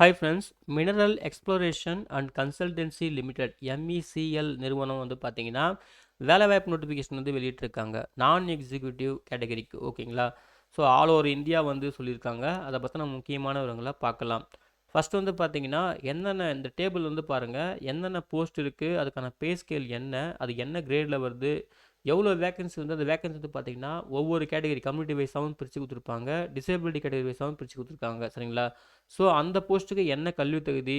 Hi friends mineral exploration and consultancy limited M E C L நிறுவனம் வந்து பார்த்தீங்கன்னா வேலைவாய்ப்பு நோட்டிஃபிகேஷன் வந்து வெளியிட்டிருக்காங்க. நான் எக்ஸிக்யூட்டிவ் கேட்டகரிக்கு ஓகேங்களா ஸோ ஆல் ஓவர் இந்தியா வந்து சொல்லியிருக்காங்க. அதை பற்றின முக்கியமான விவரங்களை பார்க்கலாம். ஃபர்ஸ்ட் வந்து பார்த்தீங்கன்னா என்னென்ன இந்த டேபிள் வந்து பாருங்கள் என்னென்ன போஸ்ட் இருக்குது அதுக்கான பே ஸ்கேல் என்ன? அது என்ன கிரேடில் வருது? எவ்வளோ வேகன்சி வந்து அந்த வேகன்சி வந்து பார்த்தீங்கன்னா ஒவ்வொரு கேட்டகரி கம்யூனிட்டி வைஸாகவும் பிரித்து கொடுத்துருப்பாங்க. டிசேபிலிட்டி கேட்டகரி வைஸாகவும் பிரித்து கொடுத்துருக்காங்க. சரிங்களா? ஸோ அந்த போஸ்ட்டுக்கு என்ன கல்வி தகுதி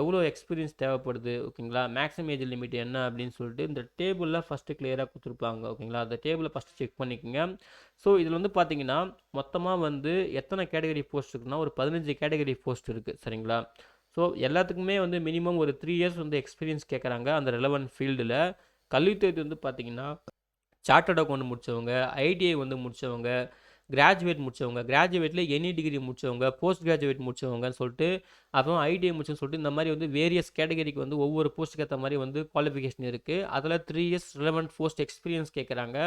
எவ்வளோ எக்ஸ்பீரியன்ஸ் தேவைப்படுது ஓகேங்களா? மேக்ஸிமம் ஏஜ் லிமிட் என்ன அப்படின்னு சொல்லிட்டு இந்த டேபிளில் ஃபஸ்ட்டு கிளியராக கொடுத்துருப்பாங்க ஓகேங்களா? அந்த டேபிளை ஃபஸ்ட்டு செக் பண்ணிக்கோங்க. ஸோ இதில் வந்து பார்த்தீங்கன்னா மொத்தமாக வந்து எத்தனை கேட்டகரி போஸ்ட் இருக்குன்னா ஒரு பதினஞ்சு கேட்டகரி போஸ்ட் இருக்குது சரிங்களா? ஸோ எல்லாத்துக்குமே வந்து மினிமம் ஒரு த்ரீ இயர்ஸ் வந்து எக்ஸ்பீரியன்ஸ் கேட்குறாங்க அந்த ரெலவெண்ட் ஃபீல்டில் கல்வித்தகுதி வந்து பார்த்தீங்கன்னா சார்ட்டர்ட் அக்கௌண்ட் முடித்தவங்க ஐடிஐ வந்து முடித்தவங்க கிராஜுவேட் முடித்தவங்க கிராஜுவேட்டில் எனி டிகிரி முடித்தவங்க போஸ்ட் கிராஜுவேட் முடித்தவங்கன்னு சொல்லிட்டு அப்புறம் ஐடிஐ முடிச்சுன்னு சொல்லிட்டு இந்த மாதிரி வந்து வேரியஸ் கேட்டகரிக்கு வந்து ஒவ்வொரு போஸ்ட்டுக்கு ஏற்ற மாதிரி வந்து குவாலிஃபிகேஷன் இருக்குது அதில் three years relevant post experience கேட்குறாங்க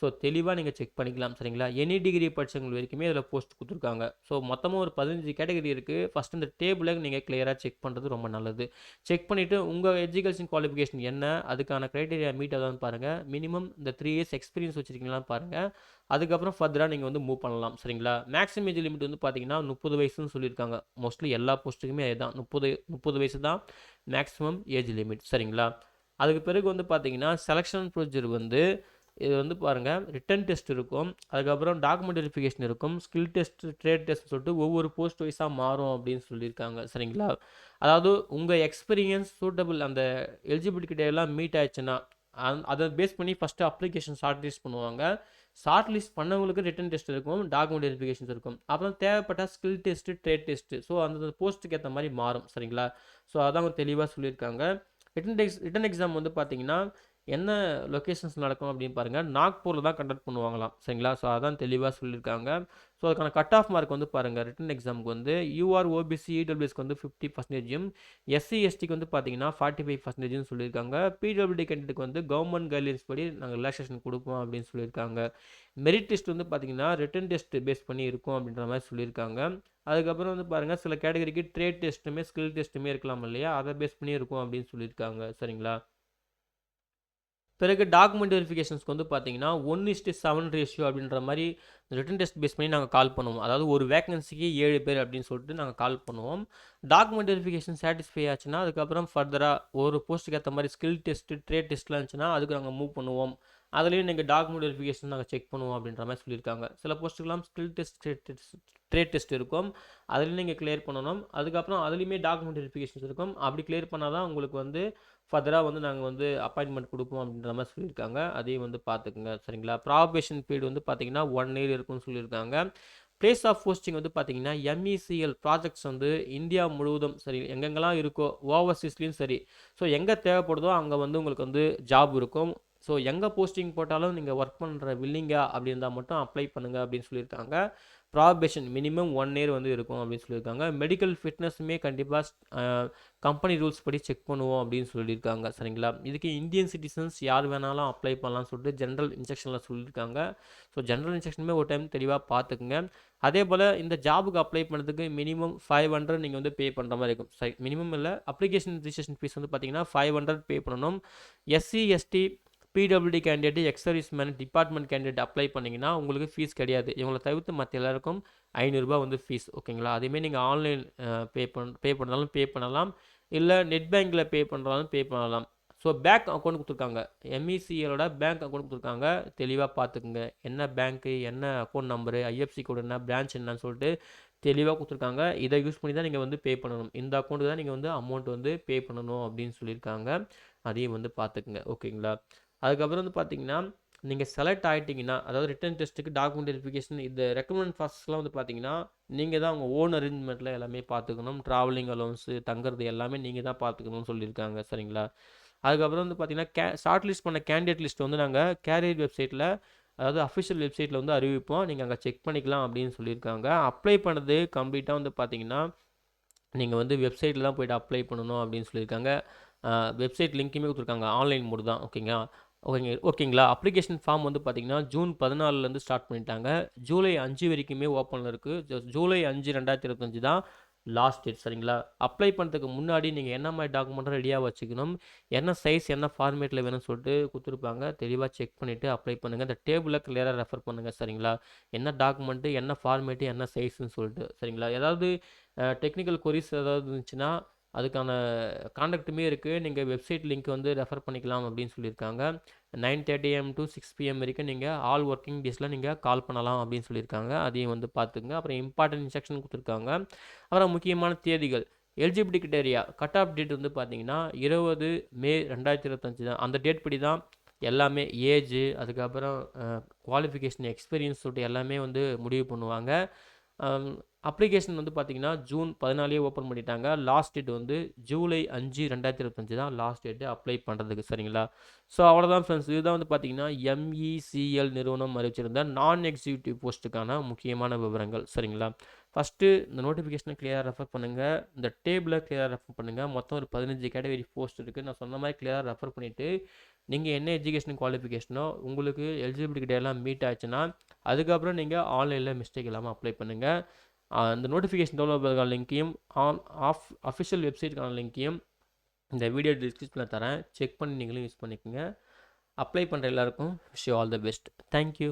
ஸோ தெளிவாக நீங்கள் செக் பண்ணிக்கலாம் சரிங்களா? எனி டிகிரி படித்தவங்க வரைக்குமே இதில் போஸ்ட் கொடுத்துருக்காங்க. ஸோ மொத்தமாக ஒரு பதினஞ்சு கேட்டகரி இருக்குது ஃபஸ்ட் இந்த டேபிளை நீங்கள் கிளியராக செக் பண்ணுறது ரொம்ப நல்லது. செக் பண்ணிவிட்டு உங்கள் எஜுகேஷன் குவாலிஃபிகேஷன் என்ன? அதுக்கான க்ரைட்டீரியா மீட் ஆகுதான்னு பாருங்கள் மினிமம் இந்த த்ரீ இயர்ஸ் எக்ஸ்பீரியன்ஸ் வச்சுருக்கீங்களான்னு பாருங்கள் அதுக்கப்புறம் ஃபர்தராக நீங்கள் வந்து மூவ் பண்ணலாம் சரிங்களா? மேக்ஸிமம் ஏஜ் லிமிட் வந்து பார்த்தீங்கன்னா முப்பது வயசுன்னு சொல்லியிருக்காங்க. மோஸ்ட்லி எல்லா போஸ்ட்டுக்குமே அதுதான். முப்பது முப்பது வயசு தான் மேக்ஸிமம் ஏஜ் லிமிட் சரிங்களா? அதுக்கு பிறகு வந்து பார்த்தீங்கன்னா செலெக்ஷன் ப்ரொசீஜர் வந்து இது வந்து பாருங்கள் ரிட்டன் டெஸ்ட் இருக்கும். அதுக்கப்புறம் டாக்குமெண்ட் வெரிஃபிகேஷன் இருக்கும். ஸ்கில் டெஸ்ட் ட்ரேட் டெஸ்ட் சொல்லிட்டு ஒவ்வொரு போஸ்ட் வைஸாக மாறும் அப்படின்னு சொல்லியிருக்காங்க சரிங்களா? அதாவது உங்கள் எக்ஸ்பீரியன்ஸ் சூட்டபிள் அந்த எலிஜிபிலிட்டி கிட்டேயெல்லாம் மீட் ஆயிடுச்சுன்னா அதை பேஸ் பண்ணி ஃபஸ்ட்டு அப்ளிகேஷன் ஷார்ட் லிஸ்ட் பண்ணுவாங்க. ஷார்ட் லிஸ்ட் பண்ணவங்களுக்கு ரிட்டன் டெஸ்ட் இருக்கும் டாக்குமெண்ட் வெரிஃபிகேஷன்ஸ் இருக்கும். அப்புறம் தேவைப்பட்ட skill test trade test so அந்த போஸ்ட்டுக்கு ஏற்ற மாதிரி மாறும் சரிங்களா? ஸோ அதான் அவங்க தெளிவாக சொல்லியிருக்காங்க. ரிட்டன் எக்ஸ் ரிட்டன் எக்ஸாம் வந்து பார்த்தீங்கன்னா என்ன லொக்கேஷன்ஸ் நடக்கும் அப்படின்னு பாருங்கள் நாக்பூரில் தான் கண்டக்ட் பண்ணுவாங்களாம். சரிங்களா? ஸோ அதான் தெளிவாக சொல்லியிருக்காங்க. ஸோ அதுக்கான கட் ஆஃப் மார்க் வந்து பாருங்கள் ரிட்டன் எக்ஸாமுக்கு வந்து யூஆர் ஓபிசி இடபிள்யூஎஸ்க்கு வந்து ஃபிஃப்டி பர்சன்டேஜும் எஸ்சி எஸ்டிக்கு வந்து பார்த்தீங்கன்னா ஃபார்ட்டி ஃபைவ் பர்சன்டேஜ்னு சொல்லியிருக்காங்க பிடபிள்யூடி கேண்டிடேட்டுக்கு வந்து கவர்மெண்ட் கைட்லைன்ஸ் படி நாங்கள் ரிலாக்ஸேஷன் கொடுப்போம் அப்படின்னு சொல்லியிருக்காங்க. மெரிட் டெஸ்ட் வந்து பார்த்தீங்கன்னா ரிட்டன் டெஸ்ட் பேஸ் பண்ணி இருக்கும் அப்படின்ற மாதிரி சொல்லியிருக்காங்க. அதுக்கப்புறம் வந்து பாருங்கள் சில கேட்டகரிக்கு ட்ரேட் டெஸ்ட்டுமே ஸ்கில் டெஸ்ட்டுமே இருக்கலாம் இல்லையா? அதை பேஸ் பண்ணி இருக்கும் அப்படின்னு சொல்லியிருக்காங்க. சரிங்களா? பிறகு டாக்குமெண்ட் வெரிஃபிகேஷன்ஸ்க்கு வந்து பார்த்தீங்கன்னா ஒன் இஸ்ட்டு செவன் ரேஷியோ அப்படின்ற மாதிரி ரிட்டன் டெஸ்ட் பேஸ் பண்ணி நாங்கள் கால் பண்ணுவோம். அதாவது ஒரு வேகன்சிக்கு ஏழு பேர் அப்படின்னு சொல்லிட்டு நாங்கள் கால் பண்ணுவோம். டாக்குமெண்ட் வெரிஃபிகேஷன் சாட்டிஸ்ஃபை ஆச்சுன்னா அதுக்கப்புறம் ஃபர்தராக ஒரு போஸ்ட்டுக்கு ஏற்ற மாதிரி ஸ்கில் டெஸ்ட்டு ட்ரேட் டெஸ்ட்லாம் இருந்துச்சுன்னா அதுக்கு நாங்கள் மூவ் பண்ணுவோம். அதுலேயும் நீங்கள் டாக்குமெண்ட் வெரிஃபிகேஷன் நாங்கள் செக் பண்ணுவோம் அப்படின்ற மாதிரி சொல்லியிருக்காங்க. சில போஸ்ட்டுக்கெல்லாம் skill test trade test trade test இருக்கும். அதுலேயும் நீங்கள் கிளியர் பண்ணணும். அதுக்கப்புறம் அதுலேயுமே டாக்குமெண்ட் வெரிஃபிகேஷன்ஸ் இருக்கும். அப்படி கிளியர் பண்ணால் தான் உங்களுக்கு வந்து ஃபர்தராக வந்து நாங்கள் வந்து அப்பாயின்மெண்ட் கொடுப்போம் அப்படின்ற மாதிரி சொல்லியிருக்காங்க. அதையும் வந்து பார்த்துக்குங்க. சரிங்களா? ப்ராபேஷன் பீரியட் வந்து பார்த்தீங்கன்னா ஒன் இயர் இருக்கும்னு சொல்லியிருக்காங்க. பிளேஸ் ஆஃப் போஸ்டிங் வந்து பார்த்தீங்கன்னா எம்இசிஎல் ப்ராஜெக்ட்ஸ் வந்து இந்தியா முழுவதும் சரி எங்கெங்கெல்லாம் இருக்கோ ஓவர்சீஸ்லேயும் சரி. ஸோ எங்கே தேவைப்படுதோ அங்கே வந்து உங்களுக்கு வந்து ஜாப் இருக்கும். ஸோ எங்கே போஸ்டிங் போட்டாலும் நீங்கள் ஒர்க் பண்ணுற வில்லிங்கா அப்படி இருந்தால் மட்டும் அப்ளை பண்ணுங்கள் அப்படின்னு சொல்லியிருக்காங்க. ப்ராபேஷன் மினிமம் ஒன் இயர் வந்து இருக்கும் அப்படின்னு சொல்லியிருக்காங்க. மெடிக்கல் ஃபிட்னஸுமே கண்டிப்பாக கம்பெனி ரூல்ஸ் படி செக் பண்ணுவோம் அப்படின்னு சொல்லியிருக்காங்க. சரிங்களா? இதுக்கு இந்தியன் சிட்டிசன்ஸ் யார் வேணாலும் அப்ளை பண்ணலாம்னு சொல்லிட்டு ஜென்ரல் இன்ஸ்ட்ரக்ஷனில் சொல்லியிருக்காங்க. ஸோ ஜென்ரல் இன்ஜெக்ஷனுமே ஒரு டைம் தெளிவாக பார்த்துக்குங்க. அதே போல் இந்த ஜாபுக்கு அப்ளை பண்ணுறதுக்கு மினிமம் ஃபைவ் ஹண்ட்ரட் நீங்கள் வந்து பே பண்ணுற மாதிரி இருக்கும். சரி மினிமம் இல்லை அப்ளிகேஷன் ரிஜிஸ்ட்ரேஷன் ஃபீஸ் வந்து பார்த்தீங்கன்னா ஃபைவ் ஹண்ட்ரட் பே பண்ணணும். S C S T P W D candidate ex service man department candidate apply பண்ணிங்கன்னா உங்களுக்கு ஃபீஸ் கிடையாது. இவங்களை தவிர்த்து மற்ற எல்லாருக்கும் ஐநூறுரூபா வந்து ஃபீஸ் ஓகேங்களா அதேமாரி நீங்கள் ஆன்லைன் பே பண் பே பண்ணாலும் பே பண்ணலாம். இல்லை நெட் பேங்க்கில் பே பண்ணுறாலும் பே பண்ணலாம். ஸோ பேங்க் அக்கௌண்ட் கொடுத்துருக்காங்க. எம்இசிஎலோட பேங்க் அக்கௌண்ட் கொடுத்துருக்காங்க. தெளிவாக பார்த்துக்குங்க என்ன பேங்க்கு என்ன அக்கௌண்ட் நம்பரு ஐஎஃப்சி கோடு என்ன பிரான்ச் என்னன்னு சொல்லிட்டு தெளிவாக கொடுத்துருக்காங்க. இதை யூஸ் பண்ணி தான் நீங்கள் வந்து பே பண்ணணும். இந்த அக்கௌண்ட்டு தான் நீங்கள் வந்து அமௌண்ட் வந்து பே பண்ணணும் அப்படின்னு சொல்லியிருக்காங்க. அதையும் வந்து பார்த்துக்குங்க ஓகேங்களா அதுக்கப்புறம் வந்து பார்த்தீங்கன்னா நீங்கள் செலக்ட் ஆகிட்டிங்கன்னா அதாவது ரிட்டன் டெஸ்ட்டுக்கு டாக்குமெண்ட் வெரிஃபிகேஷன் இந்த ரெக்கமெண்ட் ப்ராசஸ்லாம் வந்து பார்த்தீங்கன்னா நீங்கள் தான் உங்கள் ஓன் அரேஞ்ச்மெண்ட்டில் எல்லாமே பார்த்துக்கணும் ட்ராவலிங் அலோன்ஸு தங்குறது எல்லாமே நீங்கள் தான் பார்த்துக்கணும்னு சொல்லியிருக்காங்க. சரிங்களா? அதுக்கப்புறம் வந்து பார்த்தீங்கன்னா கே ஷார்ட் லிஸ்ட் பண்ண கேண்டிடேட் லிஸ்ட் வந்து நாங்கள் கேரியர் வெப்சைட்டில் அதாவது அஃபிஷியல் வெப்சைட்டில் வந்து அறிவிப்போம். நீங்கள் அங்கே செக் பண்ணிக்கலாம் அப்படின்னு சொல்லியிருக்காங்க. அப்ளை பண்ணது கம்ப்ளீட்டாக வந்து பார்த்தீங்கன்னா நீங்கள் வந்து வெப்சைட்டில் தான் போய்ட்டு அப்ளை பண்ணணும் அப்படின்னு சொல்லியிருக்காங்க. வெப்சைட் லிங்க்குமே கொடுத்துருக்காங்க. ஆன்லைன் மோடு தான். ஓகேங்களா ஓகேங்க ஓகேங்களா? அப்ளிகேஷன் ஃபார்ம் வந்து பார்த்தீங்கன்னா ஜூன் பதினாலுலேருந்து ஸ்டார்ட் பண்ணிட்டாங்க. ஜூலை அஞ்சு வரைக்குமே ஓப்பனில் இருக்குது ஜூலை அஞ்சு ரெண்டாயிரத்தி இருபத்தஞ்சு தான் லாஸ்ட் டேட் சரிங்களா? அப்ளை பண்ணுறதுக்கு முன்னாடி நீங்கள் என்ன மாதிரி டாக்குமெண்ட்டும் ரெடியாக வச்சுக்கணும் என்ன சைஸ் என்ன ஃபார்மேட்டில் வேணும்னு சொல்லிட்டு கொடுத்துருப்பாங்க தெளிவாக செக் பண்ணிவிட்டு அப்ளை பண்ணுங்கள் இந்த டேபிளில் கிளியராக ரெஃபர் பண்ணுங்கள் சரிங்களா? என்ன டாக்குமெண்ட்டு என்ன ஃபார்மேட்டு என்ன சைஸ்ன்னு சொல்லிட்டு சரிங்களா? ஏதாவது டெக்னிக்கல் கொரிஸ் ஏதாவது இருந்துச்சுன்னா அதுக்கான காண்டக்ட்டுமே இருக்குது நீங்கள் வெப்சைட் லிங்க் வந்து ரெஃபர் பண்ணிக்கலாம் அப்படின்னு சொல்லியிருக்காங்க. Nine thirty A M to six P M வரைக்கும் நீங்கள் ஆல் ஒர்க்கிங் டேஸில் நீங்கள் கால் பண்ணலாம் அப்படின்னு சொல்லியிருக்காங்க. அதையும் வந்து பார்த்துங்க அப்புறம் இம்பார்ட்டன்ட் இன்ஸ்ட்ரக்ஷன் கொடுத்துருக்காங்க. அப்புறம் முக்கியமான தேதிகள். Eligibility criteria cut off date வந்து பார்த்தீங்கன்னா இருபது மே ரெண்டாயிரத்தி இருபத்தஞ்சி தான். அந்த டேட் படி தான் எல்லாமே ஏஜ் அதுக்கப்புறம் குவாலிஃபிகேஷன் எக்ஸ்பீரியன்ஸ் சொல்லிட்டு எல்லாமே வந்து முடிவு பண்ணுவாங்க. அப்ளிகேஷன் வந்து பார்த்தீங்கன்னா ஜூன் பதினாலே ஓப்பன் பண்ணிட்டாங்க. லாஸ்ட் டேட் வந்து ஜூலை அஞ்சு ரெண்டாயிரத்தி இருபத்தஞ்சு தான் லாஸ்ட் டேட்டு அப்ளை பண்ணுறதுக்கு சரிங்களா? ஸோ அவ்வளோதான் ஃப்ரெண்ட்ஸ் இதுதான் வந்து பார்த்திங்கன்னா எம்இசிஎல் நிறுவனம் அறிவிச்சிருந்த நான் எக்ஸிக்யூட்டிவ் போஸ்ட்டுக்கான முக்கியமான விவரங்கள் சரிங்களா? ஃபஸ்ட்டு இந்த நோட்டிஃபிகேஷனை கிளியராக ரெஃபர் பண்ணுங்கள் இந்த டேபிளை கிளியராக ரெஃபர் பண்ணுங்கள் மொத்தம் ஒரு பதினஞ்சு கேட்டகரி போஸ்ட் இருக்குது நான் சொன்ன மாதிரி கிளியராக ரெஃபர் பண்ணிவிட்டு நீங்கள் என்ன எஜுகேஷன் குவாலிஃபிகேஷனோ உங்களுக்கு எலிஜிபிலிட்டி எல்லாம் மீட் ஆச்சுன்னா அதுக்கப்புறம் நீங்கள் ஆன்லைனில் மிஸ்டேக் இல்லாமல் அப்ளை பண்ணுங்கள் அந்த நோட்டிஃபிகேஷன் டெவலப்பருக்கான லிங்க்கையும் ஆன் ஆஃப் அஃபிஷியல் வெப்சைட்டுக்கான லிங்க்கையும் இந்த வீடியோ டிஸ்கிரிப்ஷனில் தரேன். செக் பண்ணி நீங்களும் யூஸ் பண்ணிக்கோங்க. அப்ளை பண்ணுற எல்லாருக்கும் wish all the best thank you